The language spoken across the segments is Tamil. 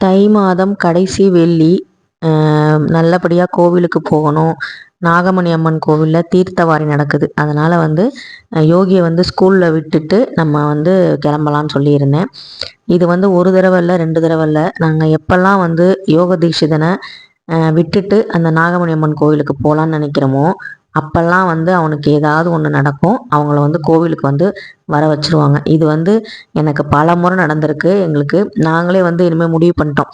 தை மாதம் கடைசி வெள்ளி நல்லபடியாக கோவிலுக்கு போகணும். நாகமணி அம்மன் கோவிலில் தீர்த்தவாரி நடக்குது. அதனால் வந்து யோகியை வந்து ஸ்கூலில் விட்டுட்டு நம்ம வந்து கிளம்பலான்னு சொல்லியிருந்தேன். இது வந்து ஒரு தடவை இல்லை ரெண்டு தடவை இல்லை நாங்கள் எப்போல்லாம் வந்து யோக தீட்சிதனை விட்டுட்டு அந்த நாகமணி அம்மன் கோவிலுக்கு போகலான்னு நினைக்கிறோமோ அப்போல்லாம் வந்து அவனுக்கு ஏதாவது ஒன்று நடக்கும். அவங்கள வந்து கோவிலுக்கு வந்து வர வச்சுருவாங்க. இது வந்து எனக்கு பல முறை நடந்திருக்கு. எங்களுக்கு நாங்களே வந்து இனிமேல் முடிவு பண்ணிட்டோம்.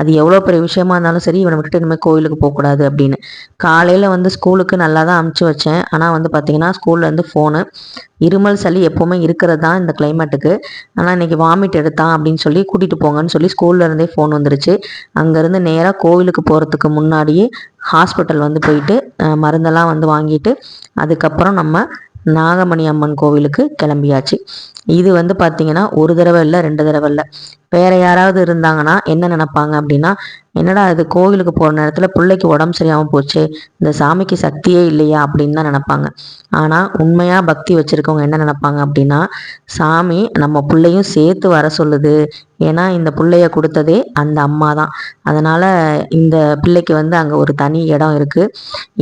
அது எவ்வளோ பெரிய விஷயமா இருந்தாலும் சரி இவனை விட்டுட்டு இனிமேல் கோயிலுக்கு போகக்கூடாது அப்படின்னு. காலையில் வந்து ஸ்கூலுக்கு நல்லா தான் அமுச்சு வச்சேன். ஆனால் வந்து பார்த்திங்கன்னா ஸ்கூல்லேருந்து ஃபோனு இருமல் சளி எப்போவுமே இருக்கிறது தான் இந்த கிளைமேட்டுக்கு ஆனால் இன்றைக்கி வாமிட் எடுத்தான் அப்படின்னு சொல்லி கூட்டிகிட்டு போங்கன்னு சொல்லி ஸ்கூல்லேருந்தே ஃபோன் வந்துருச்சு. அங்கேருந்து நேராக கோவிலுக்கு போகிறதுக்கு முன்னாடியே ஹாஸ்பிட்டல் வந்து போயிட்டு மருந்தெல்லாம் வந்து வாங்கிட்டு அதுக்கப்புறம் நம்ம நாகமணி அம்மன் கோவிலுக்கு கிளம்பியாச்சு. இது வந்து பார்த்திங்கன்னா ஒரு தடவை இல்லை ரெண்டு தடவை இல்லை. வேற யாராவது இருந்தாங்கன்னா என்ன நினப்பாங்க அப்படின்னா என்னடா இது கோவிலுக்கு போகிற நேரத்தில் பிள்ளைக்கு உடம்பு சரியாமல் போச்சு இந்த சாமிக்கு சக்தியே இல்லையா அப்படின்னு தான் நினப்பாங்க. ஆனால் உண்மையாக பக்தி வச்சுருக்கவங்க என்ன நினப்பாங்க அப்படின்னா சாமி நம்ம பிள்ளையும் சேர்த்து வர சொல்லுது. ஏன்னா இந்த பிள்ளைய கொடுத்ததே அந்த அம்மா தான். அதனால் இந்த பிள்ளைக்கு வந்து அங்கே ஒரு தனி இடம் இருக்குது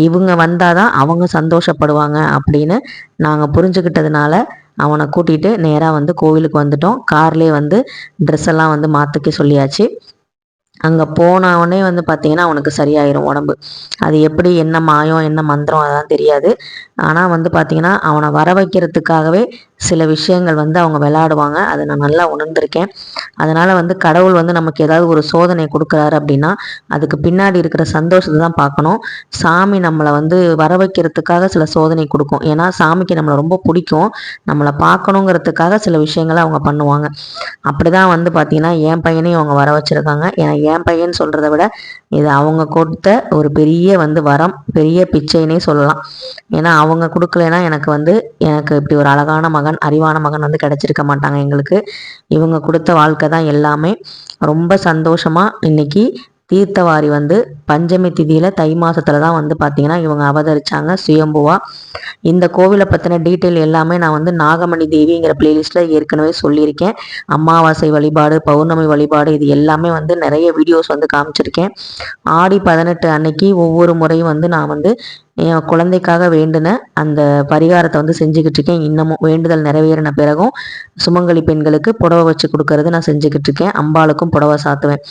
இவங்க வந்தால் தான் அவங்க சந்தோஷப்படுவாங்க அப்படின்னு நாங்கள் புரிஞ்சுக்கிட்டதுனால அவனை கூட்டிகிட்டு நேராக வந்து கோவிலுக்கு வந்துட்டோம். கார்லேயே வந்து ட்ரெஸ் எல்லாம் வந்து மாற்றிக்க சொல்லியாச்சு. அங்கே போனவொடனே வந்து பார்த்தீங்கன்னா அவனுக்கு சரியாயிரும் உடம்பு. அது எப்படி என்ன மாயம் என்ன மந்திரம் அதெல்லாம் தெரியாது. ஆனால் வந்து பார்த்தீங்கன்னா அவனை வர வைக்கிறதுக்காகவே சில விஷயங்கள் வந்து அவங்க விளையாடுவாங்க. அதை நான் நல்லா உணர்ந்திருக்கேன். அதனால் வந்து கடவுள் வந்து நமக்கு ஏதாவது ஒரு சோதனை கொடுக்குறாரு அப்படின்னா அதுக்கு பின்னாடி இருக்கிற சந்தோஷத்தை தான் பார்க்கணும். சாமி நம்மளை வந்து வர வைக்கிறதுக்காக சில சோதனை கொடுக்கும். ஏன்னா சாமிக்கு நம்மளை ரொம்ப பிடிக்கும். நம்மளை பார்க்கணுங்கிறதுக்காக சில விஷயங்களை அவங்க பண்ணுவாங்க. அப்படி தான் வந்து பார்த்திங்கன்னா என் பையனையும் அவங்க வர வச்சுருக்காங்க. ஏன்னா என் பையன் சொல்கிறத விட இது அவங்க கொடுத்த ஒரு பெரிய வந்து வரம் பெரிய பிச்சைனே சொல்லலாம். ஏன்னா அவங்க கொடுக்கலைன்னா எனக்கு வந்து எனக்கு இப்படி ஒரு அழகான மகன் அறிவான மகன் வந்து கிடச்சிருக்க மாட்டாங்க எங்களுக்கு. இவங்க கொடுத்த வாழ்க்கை தான் எல்லாமே. ரொம்ப சந்தோஷமாக இன்னைக்கு தீர்த்தவாரி வந்து பஞ்சமி திதியில் தை மாதத்தில் தான் வந்து பார்த்திங்கன்னா இவங்க அவதரித்தாங்க சுயம்புவா. இந்த கோவிலை பற்றின டீட்டெயில் எல்லாமே நான் வந்து நாகமணி தேவிங்கிற பிளேலிஸ்ட்டில் ஏற்கனவே சொல்லியிருக்கேன். அமாவாசை வழிபாடு பௌர்ணமி வழிபாடு இது எல்லாமே வந்து நிறைய வீடியோஸ் வந்து காமிச்சிருக்கேன். ஆடி பதினெட்டு அன்னைக்கு ஒவ்வொரு முறையும் வந்து நான் வந்து என் குழந்தைக்காக வேண்டின அந்த பரிகாரத்தை வந்து செஞ்சுக்கிட்டு இருக்கேன். இன்னமும் வேண்டுதல் நிறைவேறின பிறகும் சுமங்கலி பெண்களுக்கு புடவை வச்சு கொடுக்கறது நான் செஞ்சுக்கிட்டு இருக்கேன். அம்பாளுக்கும் புடவை சாத்துவேன்.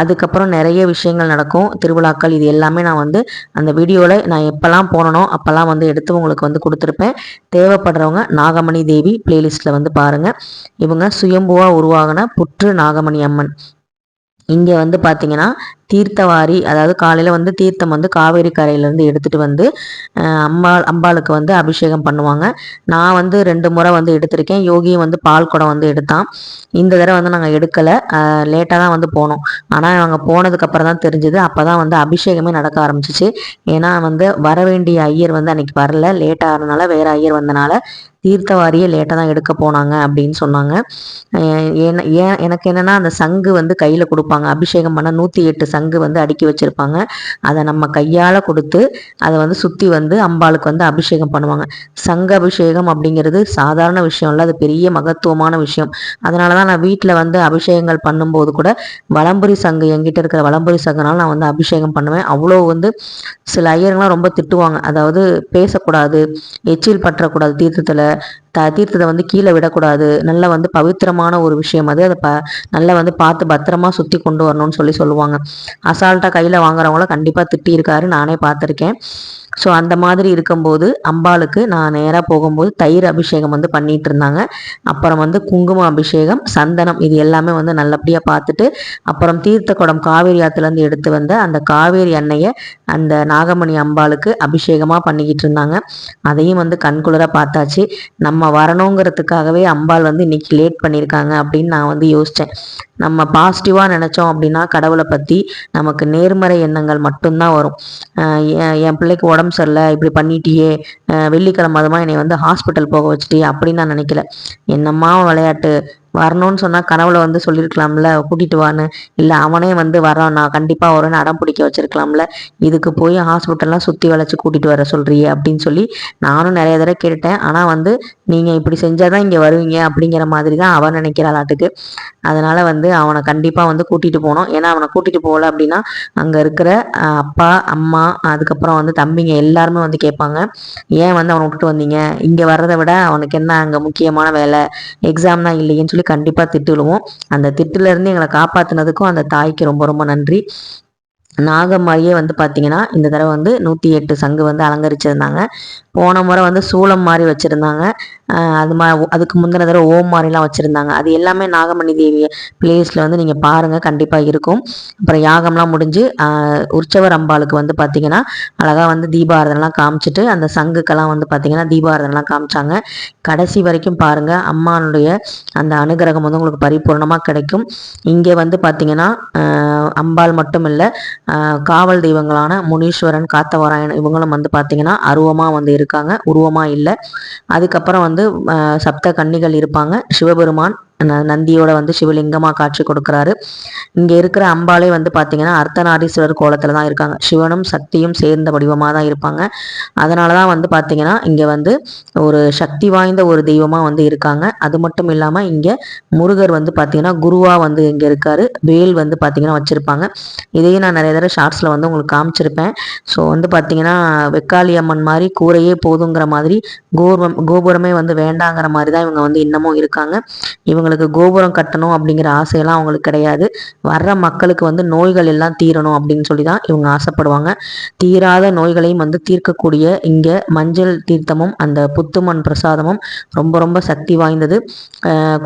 அதுக்கப்புறம் நிறைய விஷயங்கள் நடக்கும். திருவிழாக்கள் இது எல்லாமே நான் வந்து அந்த வீடியோவில் நான் எப்போல்லாம் போனனோ அப்போல்லாம் வந்து எடுத்து உங்களுக்கு வந்து கொடுத்துருப்பேன். தேவைப்படுறவங்க நாகமணி தேவி பிளேலிஸ்ட்டில் வந்து பாருங்கள் இவங்க சுயம்புவாக உருவாகின புற்று நாகமணி அம்மன். இங்கே வந்து பார்த்தீங்கன்னா தீர்த்தவாரி அதாவது காலையில் வந்து தீர்த்தம் வந்து காவேரி கரையிலேருந்து எடுத்துகிட்டு வந்து அம்பாள் அம்பாளுக்கு வந்து அபிஷேகம் பண்ணுவாங்க. நான் வந்து ரெண்டு முறை வந்து எடுத்திருக்கேன். யோகியும் வந்து பால் குடம் வந்து எடுத்தான். இந்த தடவை வந்து நாங்கள் எடுக்கலை. லேட்டாக தான் வந்து போனோம். ஆனால் நாங்கள் போனதுக்கப்புறம் தான் தெரிஞ்சுது. அப்போ தான் வந்து அபிஷேகமே நடக்க ஆரம்பிச்சிச்சு. ஏன்னா வந்து வர வேண்டிய ஐயர் வந்து அன்றைக்கி வரல. லேட்டாக இருந்தனால வேறு ஐயர் வந்தனால தீர்த்தவாரியே லேட்டாக தான் எடுக்க போனாங்க அப்படின்னு சொன்னாங்க. ஏன் ஏன் எனக்கு என்னென்னா அந்த சங்கு வந்து கையில் கொடுப்பாங்க. அபிஷேகம் பண்ண நூற்றி எட்டு சங்கு வந்து அடுக்கி வச்சுருப்பாங்க. அதை நம்ம கையால் கொடுத்து அதை வந்து சுற்றி வந்து அம்பாளுக்கு வந்து அபிஷேகம் பண்ணுவாங்க. சங்க அபிஷேகம் அப்படிங்கிறது சாதாரண விஷயம் இல்லை. அது பெரிய மகத்துவமான விஷயம். அதனால தான் நான் வீட்டில் வந்து அபிஷேகங்கள் பண்ணும்போது கூட வளம்புரி சங்கு எங்கிட்ட இருக்கிற வளம்புரி சங்கனால நான் வந்து அபிஷேகம் பண்ணுவேன். அவ்வளோ வந்து சில ஐயர்கள்லாம் ரொம்ப திட்டுவாங்க. அதாவது பேசக்கூடாது எச்சில் பற்றக்கூடாது தீர்த்தத்தில். தீர்த்தத்தை வந்து கீழே விடக்கூடாது. நல்லா வந்து பவித்திரமான ஒரு விஷயம் அது. அதை ப நல்லா வந்து பார்த்து பத்திரமா சுற்றி கொண்டு வரணும்னு சொல்லி சொல்லுவாங்க. அசால்ட்டாக கையில் வாங்குறவங்கள கண்டிப்பாக திட்டியிருக்காரு. நானே பார்த்துருக்கேன். ஸோ அந்த மாதிரி இருக்கும்போது அம்பாளுக்கு நான் நேராக போகும்போது தயிர் அபிஷேகம் வந்து பண்ணிட்டு இருந்தாங்க. அப்புறம் வந்து குங்கும அபிஷேகம் சந்தனம் இது எல்லாமே வந்து நல்லபடியாக பார்த்துட்டு அப்புறம் தீர்த்த குடம் காவேரி ஆற்றுலேருந்து எடுத்து வந்த அந்த காவேரி எண்ணெயை அந்த நாகமணி அம்பாளுக்கு அபிஷேகமாக பண்ணிக்கிட்டு இருந்தாங்க. அதையும் வந்து கண்குளராக பார்த்தாச்சு. நம்ம வரணுங்கிறதுக்காகவே அம்பாள் வந்து இன்னைக்கு லேட் பண்ணியிருக்காங்க அப்படின்னு நான் வந்து யோசித்தேன் நம்ம பாசிட்டிவாக நினச்சோம் அப்படின்னா கடவுளை பற்றி நமக்கு நேர்மறை எண்ணங்கள் மட்டும்தான் வரும். என் பிள்ளைக்கு உடம்பு சரியில்லை இப்படி பண்ணிட்டியே. வெள்ளிக்கிழமை அதுமா என்னை வந்து ஹாஸ்பிட்டல் போக வச்சுட்டியே அப்படின்னு நான் நினைக்கல. என்னம்மா விளையாட்டு? வரணும்னு சொன்னால் கனவுல வந்து சொல்லியிருக்கலாம்ல கூட்டிகிட்டு வான்னு. இல்லை அவனே வந்து வரான் நான் கண்டிப்பாக வரேன்னு அடம் பிடிக்க வச்சிருக்கலாம்ல. இதுக்கு போய் ஹாஸ்பிட்டல்லாம் சுற்றி வளைச்சி கூட்டிகிட்டு வர சொல்கிறியே அப்படின்னு சொல்லி நானும் நிறைய தடவை கேட்டேன் ஆனால் வந்து நீங்கள் இப்படி செஞ்சால் தான் இங்கே வருவீங்க அப்படிங்கிற மாதிரி தான் அவன் நினைக்கிறாளாட்டுக்கு. அதனால் வந்து அவனை கண்டிப்பாக வந்து கூட்டிகிட்டு போகணும். ஏன்னா அவனை கூட்டிகிட்டு போகல அப்படின்னா அங்கே இருக்கிற அப்பா அம்மா அதுக்கப்புறம் வந்து தம்பிங்க எல்லாருமே வந்து கேட்பாங்க. ஏன் வந்து அவனை விட்டுட்டு வந்தீங்க? இங்கே வர்றதை விட அவனுக்கு என்ன அங்கே முக்கியமான வேலை? எக்ஸாம் தான் இல்லையேன்னு சொல்லி கண்டிப்பாக விழுவோம் அந்த திட்டுலேருந்து எங்களை காப்பாற்றினதுக்கும் அந்த தாய்க்கு ரொம்ப ரொம்ப நன்றி. நாகம்மாரியே வந்து பார்த்தீங்கன்னா இந்த தடவை வந்து நூற்றி எட்டு சங்கு வந்து அலங்கரிச்சிருந்தாங்க. போன முறை வந்து சூளம் மாதிரி வச்சுருந்தாங்க. அது மா அதுக்கு முந்தின தடவை ஓம் மாதிரிலாம் வச்சுருந்தாங்க. அது எல்லாமே நாகமணி தேவி பிளேஸில் வந்து நீங்கள் பாருங்கள் கண்டிப்பாக இருக்கும். அப்புறம் யாகம்லாம் முடிஞ்சு உற்சவர் அம்பாளுக்கு வந்து பார்த்திங்கன்னா அழகாக வந்து தீபாரதனெலாம் காமிச்சிட்டு அந்த சங்குக்கெல்லாம் வந்து பார்த்திங்கன்னா தீபாரதனெலாம் காமிச்சாங்க. கடைசி வரைக்கும் பாருங்கள் அம்மானுடைய அந்த அனுகிரகம் வந்து உங்களுக்கு பரிபூர்ணமாக கிடைக்கும். இங்கே வந்து பார்த்திங்கன்னா அம்பாள் மட்டும் இல்லை காவல் தெய்வங்களான முனீஸ்வரன் காத்தவராயன் இவங்களும் வந்து பார்த்திங்கன்னா அருவமாக வந்து இருக்காங்க. உருவமாக இல்லை. அதுக்கப்புறம் வந்து சப்த கன்னிகள் இருப்பாங்க. சிவபெருமான் நந்தியோட வந்து சிவலிங்கமாக காட்சி கொடுக்குறாரு. இங்கே இருக்கிற அம்பாலே வந்து பார்த்தீங்கன்னா அர்த்தநாரீஸ்வரர் கோலத்தில் தான் இருக்காங்க. சிவனும் சக்தியும் சேர்ந்த வடிவமாக தான் இருப்பாங்க. அதனால தான் வந்து பார்த்தீங்கன்னா இங்கே வந்து ஒரு சக்தி வாய்ந்த ஒரு தெய்வமாக வந்து இருக்காங்க. அது மட்டும் இல்லாமல் இங்கே முருகர் வந்து பார்த்தீங்கன்னா குருவாக வந்து இங்கே இருக்கார். வேல் வந்து பார்த்தீங்கன்னா வச்சுருப்பாங்க. இதையும் நான் நிறைய தடவை ஷார்ட்ஸில் வந்து உங்களுக்கு காமிச்சிருப்பேன். ஸோ வந்து பார்த்தீங்கன்னா வெக்காளி அம்மன் மாதிரி கூரையே போதுங்கிற மாதிரி கோபுரம் கோபுரமே வந்து வேண்டாங்கிற மாதிரி தான் இவங்க வந்து இன்னமும் இருக்காங்க. இவங்களுக்கு கோபுரம் கட்டணும் அப்படிங்கிற ஆசையெல்லாம் அவங்களுக்கு கிடையாது. வர்ற மக்களுக்கு வந்து நோய்கள் எல்லாம் தீரணும் அப்படின்னு சொல்லி தான் இவங்க ஆசைப்படுவாங்க. தீராத நோய்களையும் வந்து தீர்க்கக்கூடிய இங்கே மஞ்சள் தீர்த்தமும் அந்த புத்துமண் பிரசாதமும் ரொம்ப ரொம்ப சக்தி வாய்ந்தது.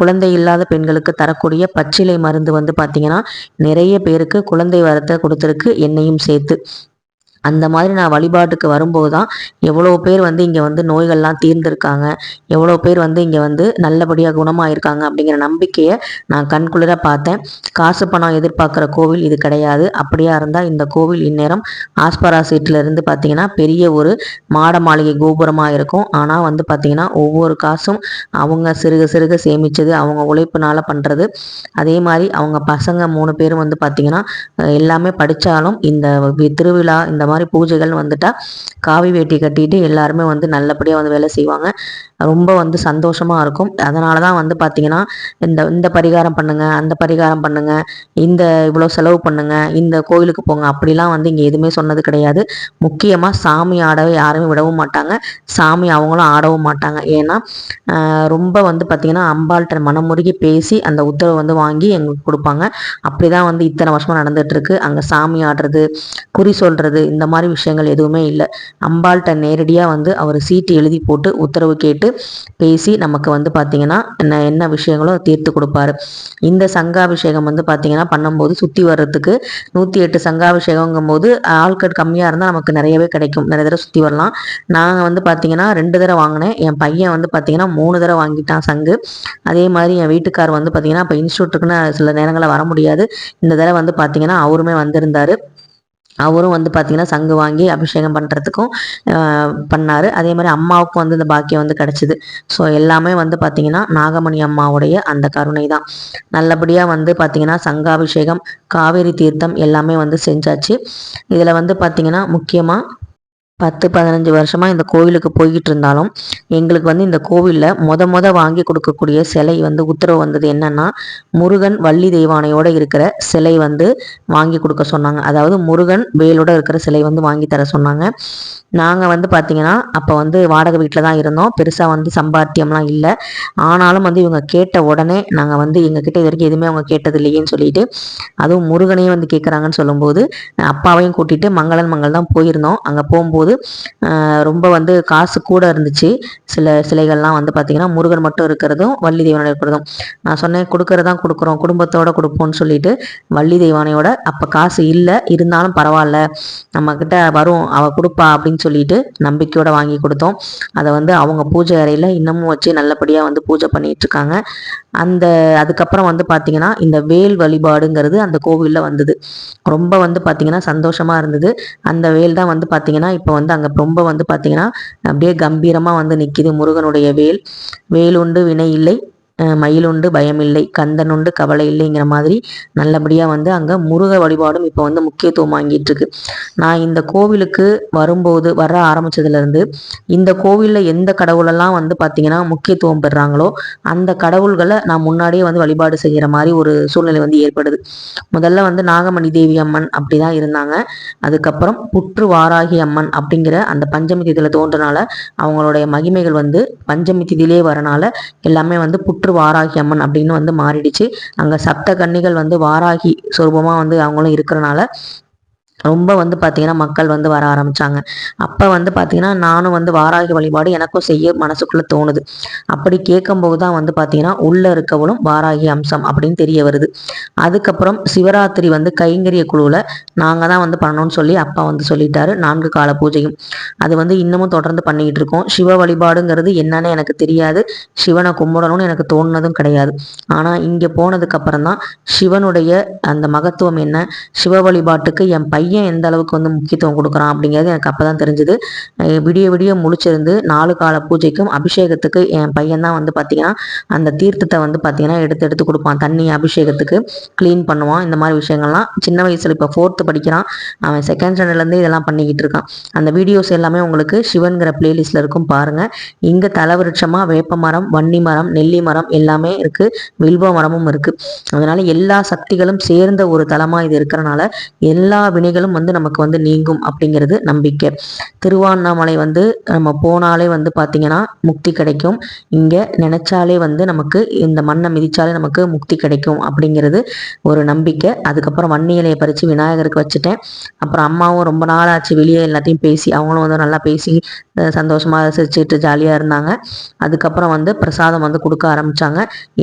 குழந்தை இல்லாத பெண்களுக்கு தரக்கூடிய பச்சிலை மருந்து வந்து பார்த்திங்கன்னா நிறைய பேருக்கு குழந்தை வரத்தை கொடுத்துருக்கு. என்னையும் சேர்த்து அந்த மாதிரி நான் வழிபாட்டுக்கு வரும்போது தான் எவ்வளோ பேர் வந்து இங்கே வந்து நோய்கள்லாம் தீர்ந்திருக்காங்க. எவ்வளோ பேர் வந்து இங்கே வந்து நல்லபடியாக குணமாயிருக்காங்க அப்படிங்கிற நம்பிக்கையை நான் கண்குளிர பார்த்தேன். காசு பணம் எதிர்பார்க்குற கோவில் இது கிடையாது. அப்படியா இருந்தால் இந்த கோவில் இந்நேரம் ஆஸ்பரா சீட்டிலிருந்து பார்த்தீங்கன்னா பெரிய ஒரு மாட மாளிகை கோபுரமாக இருக்கும். ஆனால் வந்து பார்த்தீங்கன்னா ஒவ்வொரு காசும் அவங்க சிறுக சிறுக சேமித்தது அவங்க உழைப்புனால பண்ணுறது அதே மாதிரி அவங்க பசங்க மூணு பேரும் வந்து பார்த்திங்கன்னா எல்லாமே படித்தாலும் இந்த திருவிழா இந்த மாதிரி பூஜைகள் வந்துட்டால் காவி வேட்டி கட்டிட்டு எல்லாருமே வந்து நல்லபடியாக வந்து வேலை செய்வாங்க. ரொம்ப வந்து சந்தோஷமாக இருக்கும். அதனால தான் வந்து பார்த்திங்கன்னா இந்த இந்த பரிகாரம் பண்ணுங்கள் அந்த பரிகாரம் பண்ணுங்கள் இந்த இவ்வளோ செலவு பண்ணுங்கள் இந்த கோயிலுக்கு போங்க அப்படிலாம் வந்து இங்கே எதுவுமே சொன்னது கிடையாது. முக்கியமாக சாமி ஆடவே யாருமே விடவும் மாட்டாங்க. சாமி அவங்களும் ஆடவும் மாட்டாங்க. ஏன்னா ரொம்ப வந்து பார்த்திங்கன்னா அம்பாள்கிட்ட மனமுருகி பேசி அந்த உத்தரவு வந்து வாங்கி எங்களுக்கு கொடுப்பாங்க. அப்படி தான் வந்து இத்தனை வருஷமாக நடந்துகிட்ருக்கு அங்கே சாமி ஆடுறது குறி சொல்கிறது இந்த மாதிரி விஷயங்கள் எதுவுமே இல்லை. அம்பாள்கிட்ட நேரடியாக வந்து அவர் சீட்டு எழுதி போட்டு உத்தரவு கேட்டு பேசி நமக்கு வந்து பார்த்திங்கன்னா என்ன என்ன விஷயங்களோ தீர்த்து கொடுப்பாரு. இந்த சங்காபிஷேகம் வந்து பார்த்திங்கன்னா பண்ணும்போது சுற்றி வர்றதுக்கு நூற்றி எட்டு சங்காபிஷேகங்கும் போது ஆள்கட் கம்மியாக இருந்தால் நமக்கு நிறையவே கிடைக்கும். நிறைய தடவை சுற்றி வரலாம். நாங்கள் வந்து பார்த்திங்கன்னா ரெண்டு தடவை வாங்கினேன். என் பையன் வந்து பார்த்திங்கன்னா மூணு தடவை வாங்கிட்டான் சங்கு. அதே மாதிரி என் வீட்டுக்கார் வந்து பார்த்திங்கன்னா இப்போ இன்ஸ்டியூட்டுக்குன்னு சில நேரங்களில் வர முடியாது. இந்த தடவை வந்து பார்த்திங்கன்னா அவருமே வந்திருந்தார். அவரும் வந்து பார்த்திங்கன்னா சங்கு வாங்கி அபிஷேகம் பண்ணுறதுக்கும் பண்ணார். அதே மாதிரி அம்மாவுக்கும் வந்து இந்த பாக்கியம் வந்து கிடச்சிது. ஸோ எல்லாமே வந்து பார்த்திங்கன்னா நாகமணி அம்மாவுடைய அந்த கருணை தான் நல்லபடியாக வந்து பார்த்திங்கன்னா சங்காபிஷேகம் காவேரி தீர்த்தம் எல்லாமே வந்து செஞ்சாச்சு. இதில் வந்து பார்த்திங்கன்னா முக்கியமாக பத்து பதினஞ்சு வருஷமாக இந்த கோவிலுக்கு போய்கிட்டு இருந்தாலும் எங்களுக்கு வந்து இந்த கோவிலில் மொத மொத வாங்கி கொடுக்கக்கூடிய சிலை வந்து உத்தரவு வந்தது என்னன்னா முருகன் வள்ளி தெய்வானையோடு இருக்கிற சிலை வந்து வாங்கி கொடுக்க சொன்னாங்க. அதாவது முருகன் வேலோட இருக்கிற சிலை வந்து வாங்கி தர சொன்னாங்க. நாங்கள் வந்து பார்த்திங்கன்னா அப்போ வந்து வாடகை வீட்டில் தான் இருந்தோம். பெருசாக வந்து சம்பாத்தியம்லாம் இல்லை. ஆனாலும் வந்து இவங்க கேட்ட உடனே நாங்கள் வந்து எங்ககிட்ட இது வரைக்கும் எதுவுமே அவங்க கேட்டது இல்லையேன்னு சொல்லிட்டு அதுவும் முருகனையும் வந்து கேட்குறாங்கன்னு சொல்லும்போது அப்பாவையும் கூட்டிகிட்டு மங்களன் மங்கள் தான் போயிருந்தோம். அங்கே போகும்போது ரொம்ப வந்து காசு கூட இருந்துச்சு. சில சிலைகள்லாம் வந்து பார்த்திங்கன்னா முருகன் மட்டும் இருக்கிறதும் வள்ளி தெய்வானை இருக்கிறதும். நான் சொன்னேன் கொடுக்கறதான் கொடுக்குறோம் குடும்பத்தோடு கொடுப்போம்னு சொல்லிட்டு வள்ளி தெய்வானையோட அப்போ காசு இல்லை இருந்தாலும் பரவாயில்ல. நம்மக்கிட்ட வரும் அவள் கொடுப்பா அப்படின்னு அப்படின்னு சொல்லிட்டு நம்பிக்கையோட வாங்கி கொடுத்தோம். அதை வந்து அவங்க பூஜை அறையில் இன்னமும் வச்சு நல்லபடியாக வந்து பூஜை பண்ணிட்டு இருக்காங்க. அந்த அதுக்கப்புறம் வந்து பார்த்தீங்கன்னா இந்த வேல் வழிபாடுங்கிறது அந்த கோவிலில் வந்தது. ரொம்ப வந்து பார்த்தீங்கன்னா சந்தோஷமாக இருந்தது. அந்த வேல் தான் வந்து பார்த்தீங்கன்னா இப்போ வந்து அங்கே ரொம்ப வந்து பாத்தீங்கன்னா அப்படியே கம்பீரமாக வந்து நிற்கிது முருகனுடைய வேல். வேலுண்டு வினை இல்லை. மயிலுண்டு பயமில்லை கந்தனுண்டு கவலை இல்லைங்கிற மாதிரி நல்லபடியாக வந்து அங்கே முருக வழிபாடும் இப்போ வந்து முக்கியத்துவம் வாங்கிட்டு இருக்கு நான் இந்த கோவிலுக்கு வரும்போது வர ஆரம்பிச்சதுலேருந்து இந்த கோவிலில் எந்த கடவுளெல்லாம் வந்து பார்த்திங்கன்னா முக்கியத்துவம் பெறுறாங்களோ அந்த கடவுள்களை நான் முன்னாடியே வந்து வழிபாடு செய்கிற மாதிரி ஒரு சூழ்நிலை வந்து ஏற்படுது. முதல்ல வந்து நாகமணி தேவி அம்மன் அப்படி தான் இருந்தாங்க. அதுக்கப்புறம் புற்று வாராகி அம்மன் அப்படிங்கிற அந்த பஞ்சமி திதியில் தோன்றனால அவங்களுடைய மகிமைகள் வந்து பஞ்சமி திதியிலே வரனால எல்லாமே வந்து புற்று வாராகி அம்மன் அப்படின்னு வந்து மாறிடுச்சு. அங்கே சப்த கன்னிகள் வந்து வாராகி சொரூபமாக வந்து அவங்களும் இருக்கிறனால ரொம்ப வந்து பார்த்திங்கன்னா மக்கள் வந்து வர ஆரம்பித்தாங்க அப்போ வந்து பார்த்திங்கன்னா நானும் வந்து வாராகி வழிபாடு எனக்கும் செய்ய மனசுக்குள்ளே தோணுது. அப்படி கேட்கும்போது தான் வந்து பார்த்திங்கன்னா உள்ளே இருக்கவளும் வாராகி அம்சம் அப்படின்னு தெரிய வருது. அதுக்கப்புறம் சிவராத்திரி வந்து கைங்கரிய குழுவில் நாங்கள் தான் வந்து பண்ணணும்னு சொல்லி அப்பா வந்து சொல்லிட்டாரு. நான்கு கால பூஜையும். அது வந்து இன்னமும் தொடர்ந்து பண்ணிக்கிட்டு இருக்கோம். சிவ வழிபாடுங்கிறது என்னன்னு எனக்கு தெரியாது. சிவனை கும்பிடணும்னு எனக்கு தோணுனதும் கிடையாது. ஆனால் இங்கே போனதுக்கப்புறம் தான் சிவனுடைய அந்த மகத்துவம் என்ன? சிவ வழிபாட்டுக்கு என் பையன் பையன் எந்த அளவுக்கு வந்து முக்கியத்துவம் கொடுக்குறான் அப்படிங்கிறது எனக்கு அப்போ தான் தெரிஞ்சுது விடிய விடிய முழிச்சிருந்து நாலு கால பூஜைக்கும் அபிஷேகத்துக்கு என் பையன் தான் வந்து பார்த்தீங்கன்னா அந்த தீர்த்தத்தை வந்து பார்த்தீங்கன்னா எடுத்து எடுத்து கொடுப்பான். தண்ணி அபிஷேகத்துக்கு க்ளீன் பண்ணுவான். இந்த மாதிரி விஷயங்கள்லாம் சின்ன வயசில் இப்போ ஃபோர்த்து படிக்கிறான். அவன் செகண்ட் ஸ்டாண்டர்ட்லேருந்து இதெல்லாம் பண்ணிக்கிட்டு இருக்கான். அந்த வீடியோஸ் எல்லாமே உங்களுக்கு சிவன்கிற பிளேலிஸ்ட்டில் இருக்கும் பாருங்கள் இங்கே தலவிருட்சமாக வேப்ப மரம் வன்னி மரம் நெல்லி மரம் எல்லாமே இருக்குது வில்வ மரமும் இருக்குது அதனால் எல்லா சக்திகளும் சேர்ந்த ஒரு தலமாக இது இருக்கிறனால எல்லா வினைகள் வினைகளும் வந்து நமக்கு வந்து நீங்கும் அப்படிங்கிறது நம்பிக்கை. திருவாண்ணாமலை வந்து நம்ம போனாலே வந்து பார்த்திங்கன்னா முக்தி கிடைக்கும். இங்கே நினச்சாலே வந்து நமக்கு இந்த மண்ணை மிதிச்சாலே நமக்கு முக்தி கிடைக்கும் அப்படிங்கிறது ஒரு நம்பிக்கை. அதுக்கப்புறம் வன்னி இலையை பறித்து விநாயகருக்கு வச்சுட்டேன். அப்புறம் அம்மாவும் ரொம்ப நாள் ஆச்சு வெளியே எல்லாத்தையும் பேசி அவங்களும் வந்து நல்லா பேசி சந்தோஷமாக சிரிச்சுட்டு ஜாலியாக இருந்தாங்க. அதுக்கப்புறம் வந்து பிரசாதம் வந்து கொடுக்க ஆரம்பித்தாங்க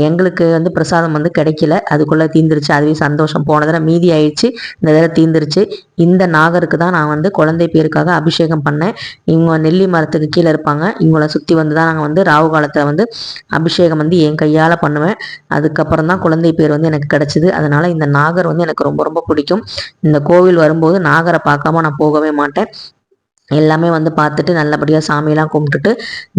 எங்களுக்கு வந்து பிரசாதம் வந்து கிடைக்கல. அதுக்குள்ளே தீந்துருச்சு. அதுவே சந்தோஷம். போன தடவை மீதி ஆயிடுச்சு. இந்த தடவை தீந்துருச்சு. இந்த நாகருக்கு தான் நான் வந்து குழந்தை பேருக்காக அபிஷேகம் பண்ணேன். இவங்க நெல்லி மரத்துக்கு கீழே இருப்பாங்க. இவங்கள சுற்றி வந்து தான் நாங்கள் வந்து ராகு காலத்தில் வந்து அபிஷேகம் வந்து என் கையால் பண்ணுவேன். அதுக்கப்புறம் தான் குழந்தை பேர் வந்து எனக்கு கிடச்சிது. அதனால் இந்த நாகர் வந்து எனக்கு ரொம்ப ரொம்ப பிடிக்கும். இந்த கோவில் வரும்போது நாகரை பார்க்காம நான் போகவே மாட்டேன். எல்லாமே வந்து பார்த்துட்டு நல்லபடியாக சாமியெல்லாம் கும்பிட்டுட்டு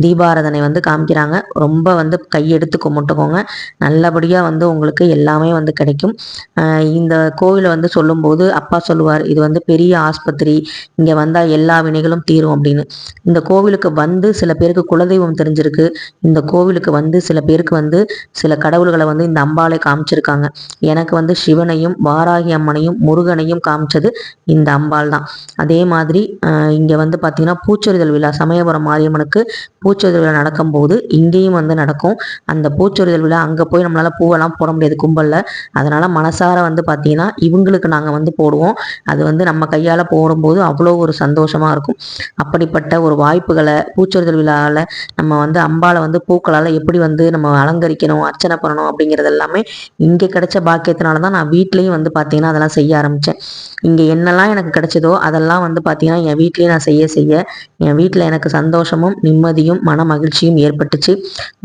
தீபாராதனை வந்து காமிக்கிறாங்க. ரொம்ப வந்து கையெடுத்து கும்பிட்டுக்கோங்க. நல்லபடியாக வந்து உங்களுக்கு எல்லாமே வந்து கிடைக்கும். இந்த கோவிலை வந்து சொல்லும்போது அப்பா சொல்லுவார் இது வந்து பெரிய ஆஸ்பத்திரி. இங்கே வந்தால் எல்லா வினைகளும் தீரும் அப்படின்னு. இந்த கோவிலுக்கு வந்து சில பேருக்கு குலதெய்வம் தெரிஞ்சிருக்கு. இந்த கோவிலுக்கு வந்து சில பேருக்கு வந்து சில கடவுள்களை வந்து இந்த அம்பாலை காமிச்சிருக்காங்க. எனக்கு வந்து சிவனையும் வாராகி அம்மனையும் முருகனையும் காமிச்சது இந்த அம்பாள் தான். அதே மாதிரி இங்கே இங்கே வந்து பார்த்திங்கன்னா பூச்சொரிதல் விழா சமயபுரம் மாரியம்மனுக்கு பூச்சொரிதல் விழா நடக்கும்போது இங்கேயும் வந்து நடக்கும். அந்த பூச்சொரிதல் விழா அங்கே போய் நம்மளால் பூவெல்லாம் போட முடியாது கும்பலில். அதனால் மனசார வந்து பார்த்திங்கன்னா இவங்களுக்கு நாங்கள் வந்து போடுவோம். அது வந்து நம்ம கையால் போடும்போது அவ்வளோ ஒரு சந்தோஷமாக இருக்கும். அப்படிப்பட்ட ஒரு வாய்ப்புகளை பூச்சொரிதல் விழாவில் நம்ம வந்து அம்பாவை வந்து பூக்களால் எப்படி வந்து நம்ம அலங்கரிக்கணும் அர்ச்சனை பண்ணணும் அப்படிங்கிறது எல்லாமே இங்கே கிடைச்ச பாக்கியத்தினால தான் நான் வீட்லேயும் வந்து பார்த்திங்கன்னா அதெல்லாம் செய்ய ஆரம்பித்தேன் இங்கே என்னெல்லாம் எனக்கு கிடைச்சதோ அதெல்லாம் வந்து பார்த்திங்கன்னா என் வீட்லேயே நான் செய்ய செய்ய என் வீட்டில் எனக்கு சந்தோஷமும் நிம்மதியும் மன மகிழ்ச்சியும் ஏற்பட்டுச்சு.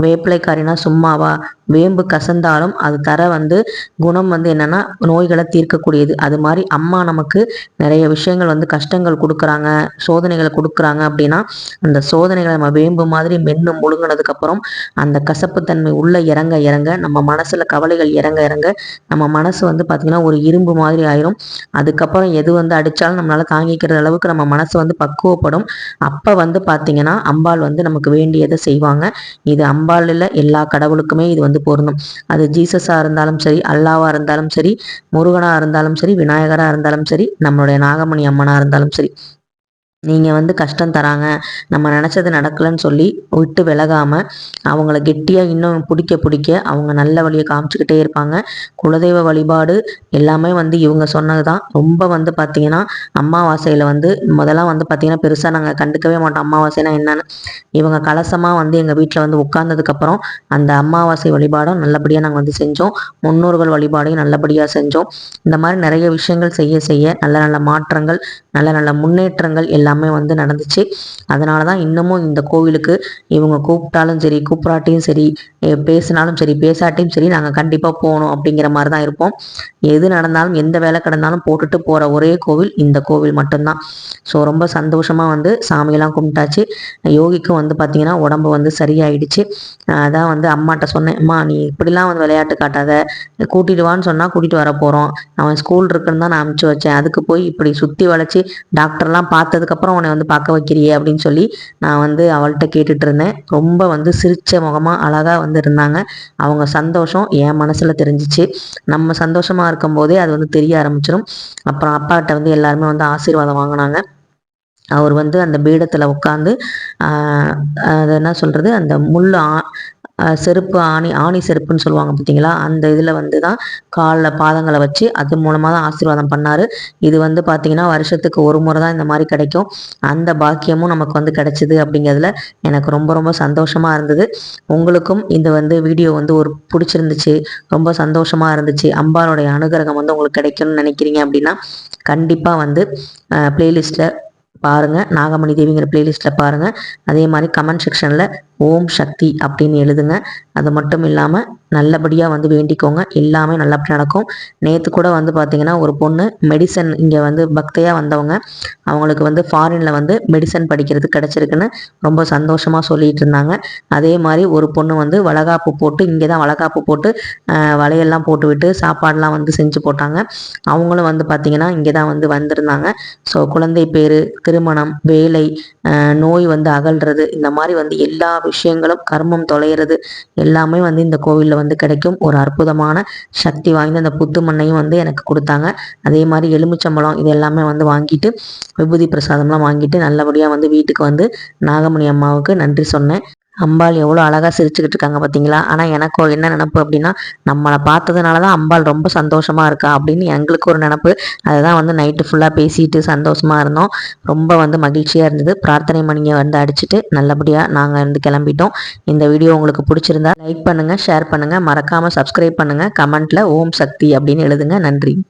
வேப்பிலைக்காரினா சும்மாவா? வேம்பு கசந்தாலும் அது தர வந்து குணம் வந்து என்னன்னா நோய்களை தீர்க்கக்கூடியது. அது மாதிரி அம்மா நமக்கு நிறைய விஷயங்கள் வந்து கஷ்டங்கள் கொடுக்குறாங்க சோதனைகளை கொடுக்குறாங்க அப்படின்னா அந்த சோதனைகளை நம்ம வேம்பு மாதிரி மென்னு முழுங்கினதுக்கப்புறம் அந்த கசப்புத்தன்மை உள்ளே இறங்க இறங்க நம்ம மனசில் கவலைகள் இறங்க இறங்க நம்ம மனசு வந்து பார்த்திங்கன்னா ஒரு இரும்பு மாதிரி ஆயிரும். அதுக்கப்புறம் எது வந்து அடித்தாலும் நம்மளால் தாங்கிக்கிற அளவுக்கு நம்ம மனசு வந்து பக்குவப்படும். அப்போ வந்து பார்த்திங்கன்னா அம்பாள் வந்து நமக்கு வேண்டியதை செய்வாங்க. இது அம்பாளில் எல்லா கடவுளுக்குமே இது வந்து பொருந்தும் அது ஜீசஸாக இருந்தாலும் சரி அல்லாவாக இருந்தாலும் சரி முருகனாக இருந்தாலும் சரி விநாயகராக இருந்தாலும் சரி நம்மளுடைய நாகமணி அம்மனாக இருந்தாலும் சரி. நீங்கள் வந்து கஷ்டம் தராங்க. நம்ம நினச்சது நடக்கலைன்னு சொல்லி விட்டு விலகாமல் அவங்கள கெட்டியாக இன்னும் பிடிக்க பிடிக்க அவங்க நல்ல வழியை காமிச்சிக்கிட்டே இருப்பாங்க. குலதெய்வ வழிபாடு எல்லாமே வந்து இவங்க சொன்னது தான் ரொம்ப வந்து பார்த்திங்கன்னா அம்மாவாசையில் வந்து முதலாக வந்து பார்த்திங்கன்னா பெருசாக நாங்கள் கண்டுக்கவே மாட்டோம். அம்மாவாசைனா என்னென்னு. இவங்க கலசமாக வந்து எங்கள் வீட்டில் வந்து உட்கார்ந்ததுக்கப்புறம் அந்த அம்மாவாசை வழிபாடும் நல்லபடியாக நாங்கள் வந்து செஞ்சோம். முன்னோர்கள் வழிபாடையும் நல்லபடியாக செஞ்சோம். இந்த மாதிரி நிறைய விஷயங்கள் செய்ய செய்ய நல்ல நல்ல மாற்றங்கள் நல்ல நல்ல முன்னேற்றங்கள் எல்லாம் எல்லாமே வந்து நடந்துச்சு. அதனால தான் இன்னமும் இந்த கோவிலுக்கு இவங்க கூப்பிட்டாலும் சரி கூப்பிடாட்டியும் சரி பேசினாலும் சரி பேசாட்டியும் சரி நாங்கள் கண்டிப்பாக போகணும் அப்படிங்கிற மாதிரி தான் இருப்போம். எது நடந்தாலும் எந்த வேலை கிடந்தாலும் போட்டுட்டு போகிற ஒரே கோவில் இந்த கோவில் மட்டும்தான். ஸோ ரொம்ப சந்தோஷமாக வந்து சாமியெல்லாம் கும்பிட்டாச்சு. யோகிக்கும் வந்து பார்த்திங்கன்னா உடம்பு வந்து சரியாயிடுச்சு. அதான் வந்து அம்மாட்ட சொன்னேன் அம்மா நீ இப்படிலாம் வந்து விளையாட்டு காட்டாத. கூட்டிட்டு வான்னு சொன்னால் கூட்டிகிட்டு வர போகிறோம் அவன் ஸ்கூல் இருக்குன்னு தான் நான் அனுப்பிச்சி வச்சேன். அதுக்கு போய் இப்படி சுற்றி வளைச்சி டாக்டர்லாம் பார்த்ததுக்கப்புறம் உன்னை வந்து பார்க்க வைக்கிறியே அப்படின்னு சொல்லி நான் வந்து அவள்கிட்ட கேட்டுட்டு இருந்தேன் ரொம்ப வந்து சிரிச்ச முகமாக அழகாக வந்து இருந்தாங்க. அவங்க சந்தோஷம் என் மனசில் தெரிஞ்சிச்சு. நம்ம சந்தோஷமாக இருக்கும்போதே அது வந்து தெரிய ஆரம்பிச்சிடும் அப்புறம் அப்பாட்ட வந்து எல்லாருமே வந்து ஆசீர்வாதம் வாங்கினாங்க. அவர் வந்து அந்த பீடத்தில் உட்காந்து அது என்ன சொல்கிறது அந்த முள் ஆ செருப்பு ஆணி ஆணி செருப்புன்னு சொல்லுவாங்க பார்த்தீங்களா அந்த இதில் வந்து தான் காலில் பாதங்களை வச்சு அது மூலமாக தான் ஆசீர்வாதம் பண்ணார். இது வந்து பார்த்தீங்கன்னா வருஷத்துக்கு ஒரு முறை தான் இந்த மாதிரி கிடைக்கும். அந்த பாக்கியமும் நமக்கு வந்து கிடைச்சிது அப்படிங்கிறதுல எனக்கு ரொம்ப ரொம்ப சந்தோஷமாக இருந்தது. உங்களுக்கும் இந்த வந்து வீடியோ வந்து ஒரு பிடிச்சிருந்துச்சு ரொம்ப சந்தோஷமாக இருந்துச்சு. அம்பாலோடைய அனுகிரகம் வந்து உங்களுக்கு கிடைக்கும்னு நினைக்கிறீங்க அப்படின்னா கண்டிப்பாக வந்து ப்ளேலிஸ்ட்டில் பாருங்கள் நாகமணி தேவிங்கிற பிளேலிஸ்ட்டில் பாருங்கள் அதே மாதிரி கமெண்ட் செக்ஷனில் ஓம் சக்தி அப்படின்னு எழுதுங்க. அது மட்டும் இல்லாமல் நல்லபடியாக வந்து வேண்டிக்கோங்க. எல்லாமே நல்லபடியாக நடக்கும். நேற்று கூட வந்து பார்த்திங்கன்னா ஒரு பொண்ணு மெடிசன் இங்கே வந்து பக்தையாக வந்தவங்க. அவங்களுக்கு வந்து ஃபாரினில் வந்து மெடிசன் படிக்கிறது கிடச்சிருக்குன்னு ரொம்ப சந்தோஷமாக சொல்லிட்டு இருந்தாங்க. அதே மாதிரி ஒரு பொண்ணு வந்து வளகாப்பு போட்டு இங்கே தான் வளகாப்பு போட்டு வலையெல்லாம் போட்டுவிட்டு போட்டு விட்டு சாப்பாடெலாம் வந்து செஞ்சு போட்டாங்க. அவங்களும் வந்து பார்த்திங்கன்னா இங்கே தான் வந்து வந்திருந்தாங்க. ஸோ குழந்தை பேர் திருமணம் வேலை நோய் வந்து அகல்றது இந்த மாதிரி வந்து எல்லா விஷயங்களும் கர்மம் தொலைகிறது எல்லாமே வந்து இந்த கோவிலில் வந்து கிடைக்கும். ஒரு அற்புதமான சக்தி வாய்ந்த அந்த புத்து மண்ணையும் வந்து எனக்கு கொடுத்தாங்க. அதே மாதிரி எலுமிச்சம்பழம் இது எல்லாமே வந்து வாங்கிட்டு விபூதி பிரசாதம்லாம் வாங்கிட்டு நல்லபடியாக வந்து வீட்டுக்கு வந்து நாகமணி அம்மாவுக்கு நன்றி சொன்னேன். அம்பாள் எவ்வளோ அழகாக சிரிச்சுக்கிட்டு இருக்காங்க பார்த்தீங்களா ஆனால் எனக்கு என்ன நினப்பு அப்படின்னா நம்மளை பார்த்ததுனால தான் அம்பாள் ரொம்ப சந்தோஷமாக இருக்கா அப்படின்னு எங்களுக்கு ஒரு நினப்பு. அதுதான் வந்து நைட்டு ஃபுல்லாக பேசிட்டு சந்தோஷமாக இருந்தோம். ரொம்ப வந்து மகிழ்ச்சியாக இருந்தது. பிரார்த்தனை மணியை வந்து அடிச்சுட்டு நல்லபடியாக நாங்கள் வந்து கிளம்பிட்டோம். இந்த வீடியோ உங்களுக்கு பிடிச்சிருந்தா லைக் பண்ணுங்கள் ஷேர் பண்ணுங்கள் மறக்காமல் சப்ஸ்கிரைப் பண்ணுங்கள் கமெண்ட்டில் ஓம் சக்தி அப்படின்னு எழுதுங்க. நன்றி.